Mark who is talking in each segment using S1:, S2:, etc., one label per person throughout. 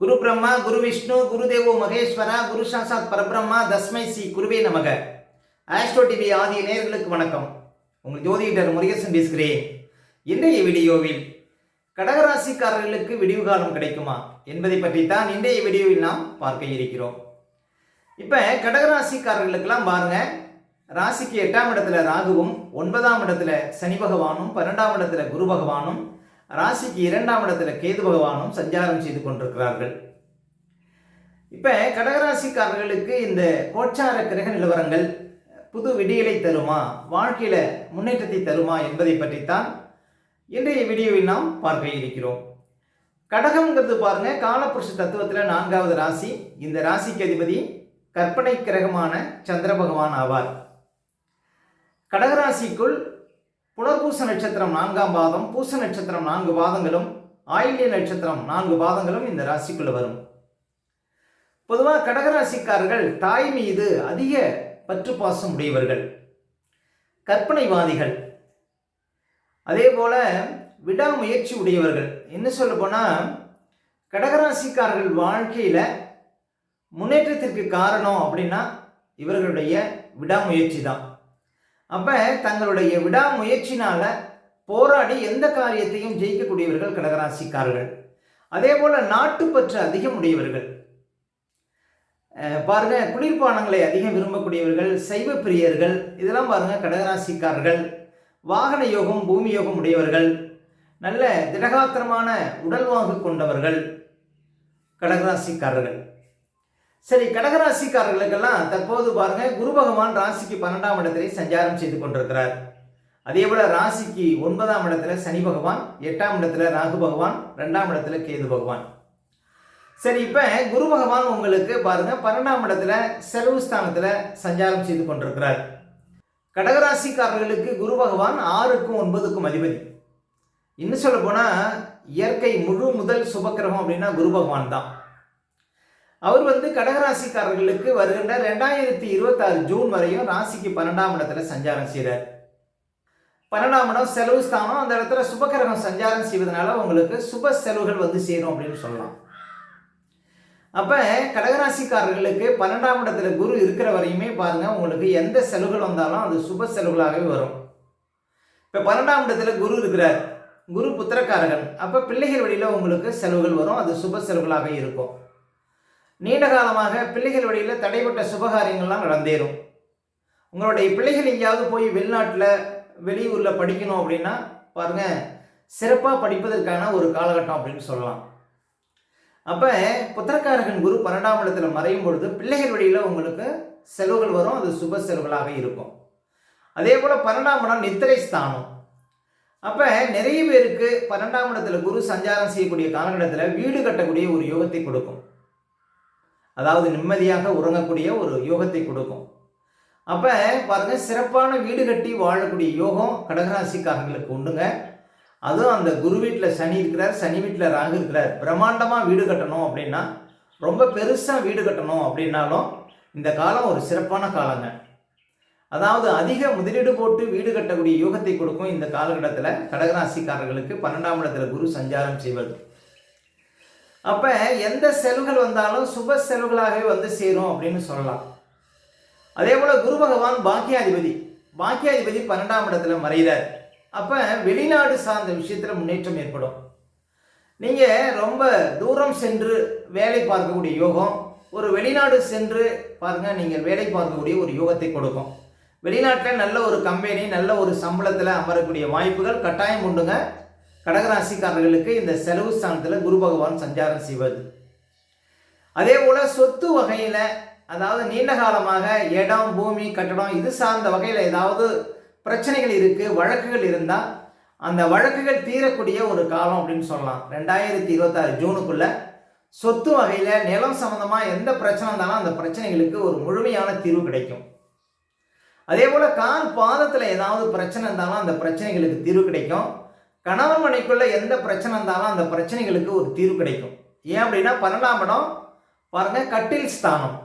S1: குரு பிரம்மா குரு விஷ்ணு குரு தேவோ மகேஸ்வரா குரு சாசாத் பரபிரம்மா தஸ்மை சி குருவே நமக. ஆஸ்ட்ரோ டிவி ஆதிய நேர்களுக்கு வணக்கம். உங்கள் ஜோதிடர் முருகேசன் பேசுகிறேன். இன்றைய வீடியோவில் கடகராசிக்காரர்களுக்கு விடிவு காலம் கிடைக்குமா என்பதை பற்றி தான் இன்றைய வீடியோவில் நாம் பார்க்க இருக்கிறோம். இப்போ கடகராசிக்காரர்களுக்கெல்லாம் பாருங்க ராசிக்கு எட்டாம் இடத்துல ராகுவும் ஒன்பதாம் இடத்துல சனி பகவானும் பன்னெண்டாம் இடத்துல குரு பகவானும் ராசிக்கு இரண்டாம் இடத்துல கேது பகவானும் சஞ்சாரம் செய்து கொண்டிருக்கிறார்கள். இப்போ கடகராசிக்காரர்களுக்கு இந்த கோச்சார கிரக நிலவரங்கள் புது விடியலை தருமா வாழ்க்கையில முன்னேற்றத்தை தருமா என்பதை பற்றித்தான் இன்றைய வீடியோவில் நாம் பார்க்க இருக்கிறோம். கடகம்ங்கிறது பாருங்க காலப்புருஷ தத்துவத்தில் நான்காவது ராசி. இந்த ராசிக்கு அதிபதி கற்பனை கிரகமான சந்திர பகவான் ஆவார். கடகராசிக்குள் புனர்பூச நட்சத்திரம் நான்காம் பாதம் பூச நட்சத்திரம் நான்கு பாதங்களும் ஆயில்ய நட்சத்திரம் நான்கு பாதங்களும் இந்த ராசிக்குள்ள வரும். பொதுவாக கடகராசிக்காரர்கள் தாய் மீது அதிக பற்று பாசம் உடையவர்கள் கற்பனைவாதிகள். அதே போல விடாமுயற்சி உடையவர்கள். என்ன சொல்ல போனால் கடகராசிக்காரர்கள் வாழ்க்கையில் முன்னேற்றத்திற்கு காரணம் அப்படின்னா இவர்களுடைய விடாமுயற்சி தான். அப்போ தங்களுடைய விடாமுயற்சினால் போராடி எந்த காரியத்தையும் ஜெயிக்கக்கூடியவர்கள் கடகராசிக்காரர்கள். அதே போல் நாட்டுப்பற்று அதிகம் உடையவர்கள் பாருங்க குளிர்பானங்களை அதிகம் விரும்பக்கூடியவர்கள் சைவ பிரியர்கள் இதெல்லாம் பாருங்க கடகராசிக்காரர்கள். வாகன யோகம் பூமி யோகம் உடையவர்கள். நல்ல திடகாத்திரமான உடல்வாகு கொண்டவர்கள் கடகராசிக்காரர்கள். சரி கடகராசிக்காரர்களுக்கெல்லாம் தற்போது பாருங்க குரு பகவான் ராசிக்கு பன்னெண்டாம் இடத்திலே சஞ்சாரம் செய்து கொண்டிருக்கிறார். அதே போல ராசிக்கு ஒன்பதாம் இடத்துல சனி பகவான் எட்டாம் இடத்துல ராகு பகவான் ரெண்டாம் இடத்துல கேது பகவான். சரி இப்போ குரு பகவான் உங்களுக்கு பாருங்க பன்னெண்டாம் இடத்துல செலவு ஸ்தானத்துல சஞ்சாரம் செய்து கொண்டிருக்கிறார். கடகராசிக்காரர்களுக்கு குரு பகவான் ஆறுக்கும் ஒன்பதுக்கும் அதிபதி. இன்னும் சொல்ல போனா இயற்கை முழு முதல் சுபக்கிரகம் அப்படின்னா குரு பகவான் தான். அவர் வந்து கடகராசிக்காரர்களுக்கு வருகின்ற ரெண்டாயிரத்தி இருபத்தாறு ஜூன் வரையும் ராசிக்கு பன்னெண்டாம் இடத்துல சஞ்சாரம் செய்கிறார் பன்னெண்டாம் இடம் செலவு ஸ்தானம். அந்த இடத்துல சுபகிரகம் சஞ்சாரம் செய்வதனால உங்களுக்கு சுப செலவுகள் வந்து சேரும் அப்படின்னு சொல்லலாம். அப்போ கடகராசிக்காரர்களுக்கு பன்னெண்டாம் இடத்துல குரு இருக்கிற வரையுமே பாருங்கள் உங்களுக்கு எந்த செலவுகள் வந்தாலும் அது சுப செலவுகளாகவே வரும். இப்போ பன்னெண்டாம் இடத்துல குரு இருக்கிறார். குரு புத்திரக்காரகன். அப்போ பிள்ளைகள் வழியில் உங்களுக்கு செலவுகள் வரும். அது சுப செலவுகளாக இருக்கும். நீண்ட காலமாக பிள்ளைகள் வழியில் தடைப்பட்ட சுபகாரியங்கள்லாம் நடந்தேறும். உங்களுடைய பிள்ளைகள் எங்கேயாவது போய் வெளிநாட்டில் வெளியூரில் படிக்கணும் அப்படின்னா பாருங்க சிறப்பாக படிப்பதற்கான ஒரு காலகட்டம் அப்படின்னு சொல்லலாம். அப்போ புத்திரக்காரகன் குரு பன்னெண்டாம் இடத்துல மறையும் பொழுது பிள்ளைகள் வழியில் உங்களுக்கு செலவுகள் வரும் அது சுப செலவுகளாக இருக்கும். அதே போல் பன்னெண்டாம் இடம் நித்திரை ஸ்தானம். அப்போ நிறைய பேருக்கு பன்னெண்டாம் இடத்துல குரு சஞ்சாரம் செய்யக்கூடிய காலகட்டத்தில் வீடு கட்டக்கூடிய ஒரு யோகத்தை கொடுக்கும். அதாவது நிம்மதியாக உறங்கக்கூடிய ஒரு யோகத்தை கொடுக்கும். அப்போ பாருங்க சிறப்பான வீடு கட்டி வாழக்கூடிய யோகம் கடகராசிக்காரங்களுக்கு உண்டுங்க. அதுவும் அந்த குரு வீட்டில் சனி இருக்கிறார் சனி வீட்டில் ராகு இருக்கிறார். பிரம்மாண்டமாக வீடு கட்டணும் அப்படின்னா ரொம்ப பெருசாக வீடு கட்டணும் அப்படின்னாலும் இந்த காலம் ஒரு சிறப்பான காலங்க. அதாவது அதிக முதலீடு போட்டு வீடு கட்டக்கூடிய யோகத்தை கொடுக்கும் இந்த காலகட்டத்தில் கடகராசிக்காரர்களுக்கு பன்னெண்டாம் இடத்துல குரு சஞ்சாரம் செய்வது அப்போ எந்த செலவுகள் வந்தாலும் சுப செலவுகளாகவே வந்து சேரும் அப்படின்னு சொல்லலாம். அதே போல் குரு பகவான் பாக்கியாதிபதி. பாக்கியாதிபதி பன்னெண்டாம் இடத்துல மறைகிறார். அப்போ வெளிநாடு சார்ந்த விஷயத்தில் முன்னேற்றம் ஏற்படும். நீங்கள் ரொம்ப தூரம் சென்று வேலை பார்க்கக்கூடிய யோகம் ஒரு வெளிநாடு சென்று பாருங்கள் நீங்கள் வேலை பார்க்கக்கூடிய ஒரு யோகத்தை கொடுக்கும். வெளிநாட்டில் நல்ல ஒரு கம்பெனி நல்ல ஒரு சம்பளத்தில் அமரக்கூடிய வாய்ப்புகள் கட்டாயம் உண்டுங்க. கடகராசிக்காரர்களுக்கு இந்த செலவு ஸ்தானத்தில் குரு பகவான் சஞ்சாரம் செய்வது அதே போல சொத்து வகையில் அதாவது நீண்ட காலமாக இடம் பூமி கட்டடம் இது சார்ந்த வகையில் ஏதாவது பிரச்சனைகள் இருக்குது வழக்குகள் இருந்தால் அந்த வழக்குகள் தீரக்கூடிய ஒரு காலம் அப்படின்னு சொல்லலாம். ரெண்டாயிரத்தி இருபத்தாறு ஜூனுக்குள்ள சொத்து வகையில் நிலம் சம்மந்தமாக எந்த பிரச்சனை இருந்தாலும் அந்த பிரச்சனைகளுக்கு ஒரு முழுமையான தீர்வு கிடைக்கும். அதே போல் கால் பாதத்தில் ஏதாவது பிரச்சனை இருந்தாலும் அந்த பிரச்சனைகளுக்கு தீர்வு கிடைக்கும். கணவன் மனைக்குள்ள எந்த பிரச்சனை இருந்தாலும் அந்த பிரச்சனைகளுக்கு ஒரு தீர்வு கிடைக்கும். ஏன் அப்படின்னா பன்னெண்டாம் இடம் பாருங்க கட்டில் ஸ்தானம்.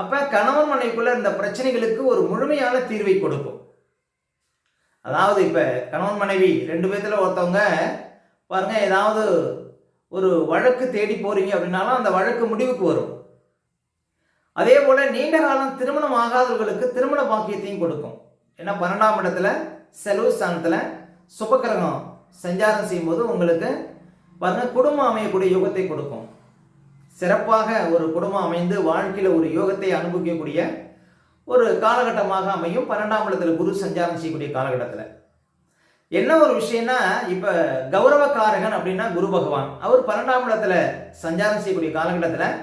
S1: அப்ப கணவன் மனைக்குள்ள இந்த பிரச்சனைகளுக்கு ஒரு முழுமையான தீர்வை கொடுக்கும். அதாவது இப்ப கணவன் மனைவி ரெண்டு பேர்த்தில் ஒருத்தவங்க பாருங்க ஏதாவது ஒரு வழக்கு தேடி போறீங்க அப்படின்னாலும் அந்த வழக்கு முடிவுக்கு வரும். அதே போல நீண்ட காலம் திருமணம் ஆகாதவர்களுக்கு திருமண பாக்கியத்தையும் கொடுக்கும். ஏன்னா பன்னெண்டாம் இடத்துல செலவு ஸ்தானத்தில் சுபக்கிரகம் சஞ்சாரம் செய்யும்போது உங்களுக்கு பாருங்கள் குடும்பம் அமையக்கூடிய யோகத்தை கொடுக்கும். சிறப்பாக ஒரு குடும்பம் அமைந்து வாழ்க்கையில் ஒரு யோகத்தை அனுபவிக்கக்கூடிய ஒரு காலகட்டமாக அமையும். பன்னெண்டாம் இடத்துல குரு சஞ்சாரம் செய்யக்கூடிய காலகட்டத்தில். என்ன ஒரு விஷயம்னா இப்போ கௌரவக்காரகன் அப்படின்னா குரு பகவான். அவர் பன்னெண்டாம் இடத்துல சஞ்சாரம் செய்யக்கூடிய காலகட்டத்தில்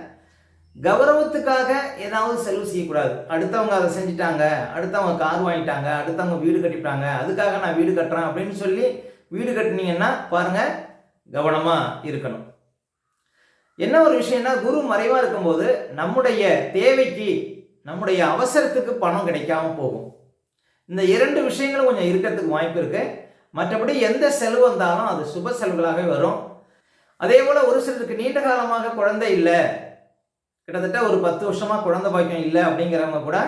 S1: கௌரவத்துக்காக ஏதாவது செலவு செய்யக்கூடாது. அடுத்தவங்க அதை செஞ்சுட்டாங்க அடுத்தவங்க கார் வாங்கிட்டாங்க அடுத்தவங்க வீடு கட்டிட்டாங்க அதுக்காக நான் வீடு கட்டுறேன் அப்படின்னு சொல்லி வீடு கட்டினீங்கன்னா பாருங்க கவனமாக இருக்கணும். என்ன ஒரு விஷயம்னா குரு மறைவாக இருக்கும்போது நம்முடைய தேவைக்கு நம்முடைய அவசரத்துக்கு பணம் கிடைக்காம போகும். இந்த இரண்டு விஷயங்களும் கொஞ்சம் இருக்கிறதுக்கு வாய்ப்பு இருக்கு. மற்றபடி எந்த செலவு வந்தாலும் அது சுப செலவுகளாகவே வரும். அதே போல் ஒரு சிலருக்கு நீண்ட காலமாக குழந்தை இல்லை. கிட்டத்தட்ட ஒரு பத்து வருஷமாக குழந்தை பாக்கியம் இல்லை அப்படிங்கிறவங்க கூட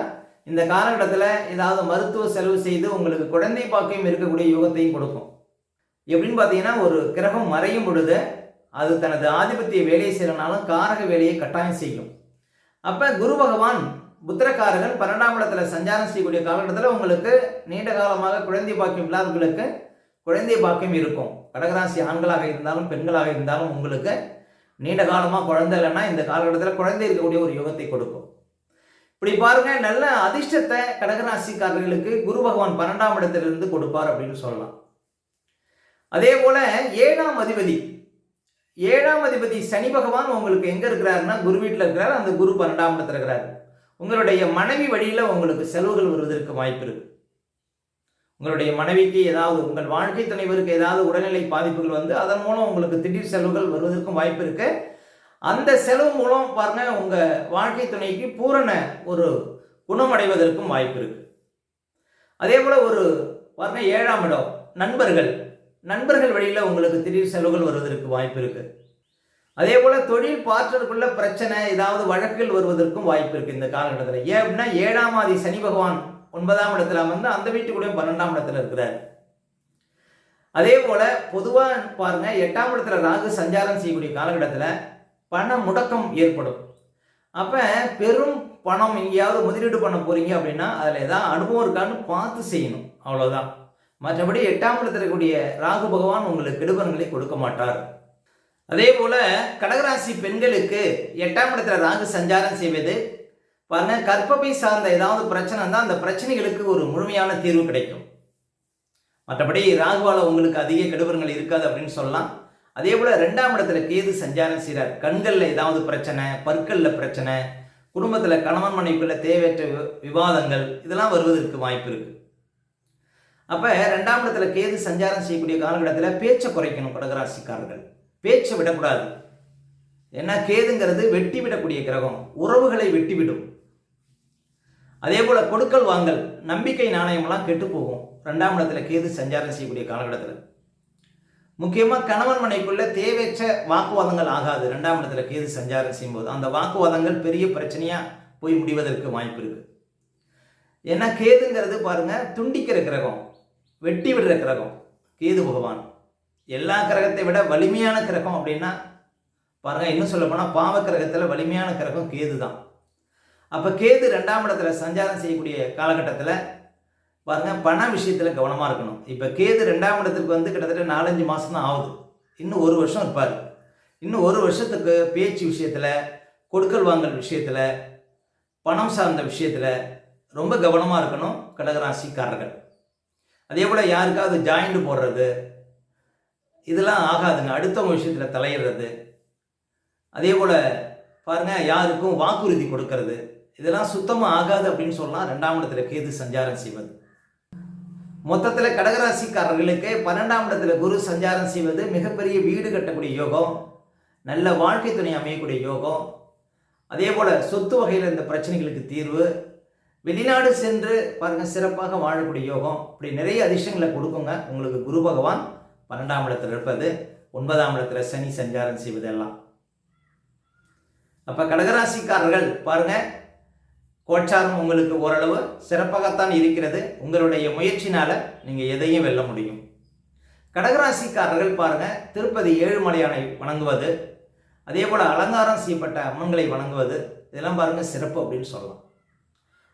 S1: இந்த காலகட்டத்தில் ஏதாவது மருத்துவ செலவு செய்து உங்களுக்கு குழந்தை பாக்கியம் இருக்கக்கூடிய யோகத்தையும் கொடுக்கும். எப்படின்னு பார்த்தீங்கன்னா ஒரு கிரகம் மறையும் பொழுது அது தனது ஆதிபத்திய வேலையை செய்யறனாலும் காரக வேலையை கட்டாயம் செய்யும். அப்போ குரு பகவான் புத்திரக்காரகன் பன்னெண்டாம் இடத்துல சஞ்சாரம் செய்யக்கூடிய காலகட்டத்தில் உங்களுக்கு நீண்ட காலமாக குழந்தை பாக்கியம் இல்லாதவர்களுக்கு குழந்தை பாக்கியம் இருக்கும். கடகராசி ஆண்களாக இருந்தாலும் பெண்களாக இருந்தாலும் உங்களுக்கு நீண்ட காலமாக குழந்தை இல்லைன்னா இந்த காலகட்டத்தில் குழந்தை இருக்கக்கூடிய ஒரு யோகத்தை கொடுக்கும். இப்படி பாருங்க நல்ல அதிர்ஷ்டத்தை கடகராசிக்காரர்களுக்கு குரு பகவான் பன்னெண்டாம் இடத்திலிருந்து கொடுப்பார் அப்படின்னு சொல்லலாம். அதே போல ஏழாம் அதிபதி. ஏழாம் அதிபதி சனி பகவான் உங்களுக்கு எங்க இருக்கிறாருன்னா குரு வீட்டில் இருக்கிறார் அந்த குரு பன்னெண்டாம் இடத்துல இருக்கிறார். உங்களுடைய மனைவி வழியில உங்களுக்கு செலவுகள் வருவதற்கு வாய்ப்பு இருக்கு. உங்களுடைய மனைவிக்கு ஏதாவது உங்கள் வாழ்க்கை துணைவருக்கு ஏதாவது உடல்நிலை பாதிப்புகள் வந்து அதன் மூலம் உங்களுக்கு திடீர் செலவுகள் வருவதற்கும் வாய்ப்பு இருக்கு. அந்த செலவு மூலம் பாருங்க உங்க வாழ்க்கை துணைக்கு பூரண ஒரு குணமடைவதற்கும் வாய்ப்பு இருக்கு. அதே போல ஒரு பாருங்க ஏழாம் இடம் நண்பர்கள். நண்பர்கள் வழியில் உங்களுக்கு திடீர் செலவுகள் வருவதற்கு வாய்ப்பு இருக்குது அதே போல் தொழில் பார்ட்னருக்குள்ள பிரச்சனை ஏதாவது வழக்குகள் வருவதற்கும் வாய்ப்பு இருக்குது இந்த காலகட்டத்தில். ஏன் அப்படின்னா ஏழாம் ஆதி சனி பகவான் ஒன்பதாம் இடத்துல வந்து அந்த வீட்டுக்குள்ளேயும் பன்னெண்டாம் இடத்துல இருக்கிறார். அதே போல் பொதுவாக பாருங்கள் எட்டாம் இடத்துல ராகு சஞ்சாரம் செய்யக்கூடிய காலகட்டத்தில் பண முடக்கம் ஏற்படும். அப்போ பெரும் பணம் எங்கேயாவது முதலீடு பண்ண போகிறீங்க அப்படின்னா அதில் ஏதாவது அனுபவம் இருக்கான்னு பார்த்து செய்யணும். அவ்வளோதான் மற்றபடி எட்டாம் இடத்துல இருக்கக்கூடிய ராகு பகவான் உங்களுக்கு கெடுபலன்களை கொடுக்க மாட்டார். அதே போல கடகராசி பெண்களுக்கு எட்டாம் இடத்துல ராகு சஞ்சாரம் செய்வது பாருங்க கற்பப்பை சார்ந்த ஏதாவது பிரச்சனை இருந்தால் அந்த பிரச்சனைகளுக்கு ஒரு முழுமையான தீர்வு கிடைக்கும். மற்றபடி ராகுவால உங்களுக்கு அதிக கெடுபரங்கள் இருக்காது அப்படின்னு சொல்லலாம். அதே போல ரெண்டாம் இடத்துல கேது சஞ்சாரம் செய்கிறார் கண்களில் ஏதாவது பிரச்சனை பற்களில் பிரச்சனை குடும்பத்தில் கணவன் மனைவிக்குள்ள தேவையற்ற விவாதங்கள் இதெல்லாம் வருவதற்கு வாய்ப்பு இருக்கு. அப்போ ரெண்டாம் இடத்துல கேது சஞ்சாரம் செய்யக்கூடிய காலகட்டத்தில் பேச்சை குறைக்கணும் கடகராசிக்காரர்கள். பேச்சை விடக்கூடாது. ஏன்னா கேதுங்கிறது வெட்டி விடக்கூடிய கிரகம். உறவுகளை வெட்டிவிடும் அதே போல் கொடுக்கல் வாங்கல் நம்பிக்கை நாணயமெல்லாம் கெட்டு போகும். ரெண்டாம் இடத்துல கேது சஞ்சாரம் செய்யக்கூடிய காலகட்டத்தில். முக்கியமாக கணவன் மனைக்குள்ள தேவையற்ற வாக்குவாதங்கள் ஆகாது. ரெண்டாம் இடத்துல கேது சஞ்சாரம் செய்யும்போது அந்த வாக்குவாதங்கள் பெரிய பிரச்சனையாக போய் முடிவதற்கு வாய்ப்பு இருக்குது ஏன்னா கேதுங்கிறது பாருங்கள் துண்டிக்கிற கிரகம். வெட்டி விடுற கிரகம் கேது பகவான். எல்லா கிரகத்தை விட வலிமையான கிரகம் அப்படின்னா பாருங்க இன்னும் சொல்ல போனால் பாவ கிரகத்தில் வலிமையான கிரகம் கேது தான். அப்போ கேது ரெண்டாம் இடத்துல சஞ்சாரம் செய்யக்கூடிய காலகட்டத்தில் பாருங்க பண விஷயத்தில் கவனமாக இருக்கணும். இப்போ கேது ரெண்டாம் இடத்துக்கு வந்து கிட்டத்தட்ட நாலஞ்சு மாதம் தான் ஆகுது. இன்னும் ஒரு வருஷம் இருப்பார். இன்னும் ஒரு வருஷத்துக்கு பேச்சு விஷயத்தில் கொடுக்கல் வாங்கல் விஷயத்தில் பணம் சார்ந்த விஷயத்தில் ரொம்ப கவனமாக இருக்கணும் கடகராசிக்காரர்கள். அதே போல் யாருக்காவது ஜாயிண்ட் போடுறது இதெல்லாம் ஆகாதுங்க. அடுத்தவங்க விஷயத்தில் தலையிடுறது. அதே போல் பாருங்கள் யாருக்கும் வாக்குறுதி கொடுக்கறது. இதெல்லாம் சுத்தமாக ஆகாது அப்படின்னு சொல்லலாம் ரெண்டாம் இடத்துல கேது சஞ்சாரம் செய்வது. மொத்தத்தில் கடகராசிக்காரர்களுக்கு பன்னெண்டாம் இடத்துல குரு சஞ்சாரம் செய்வது மிகப்பெரிய வீடு கட்டக்கூடிய யோகம். நல்ல வாழ்க்கை துணை அமையக்கூடிய யோகம். அதே போல் சொத்து வகையில் இந்த பிரச்சனைகளுக்கு தீர்வு. வெளிநாடு சென்று பாருங்க சிறப்பாக வாழக்கூடிய யோகம். இப்படி நிறைய அதிர்ஷ்டங்களை கொடுக்குங்க. உங்களுக்கு குரு பகவான் பன்னெண்டாம் இடத்துல இருப்பது ஒன்பதாம் இடத்துல சனி சஞ்சாரம் செய்வதெல்லாம். அப்போ கடகராசிக்காரர்கள் பாருங்க கோச்சாரம் உங்களுக்கு ஓரளவு சிறப்பாகத்தான் இருக்கிறது. உங்களுடைய முயற்சினால நீங்கள் எதையும் வெல்ல முடியும். கடகராசிக்காரர்கள் பாருங்க திருப்பதி ஏழுமலையானை வணங்குவது அதே போல் அலங்காரம் செய்யப்பட்ட அம்மன்களை வணங்குவது இதெல்லாம் பாருங்க சிறப்பு அப்படின்னு சொல்லலாம்.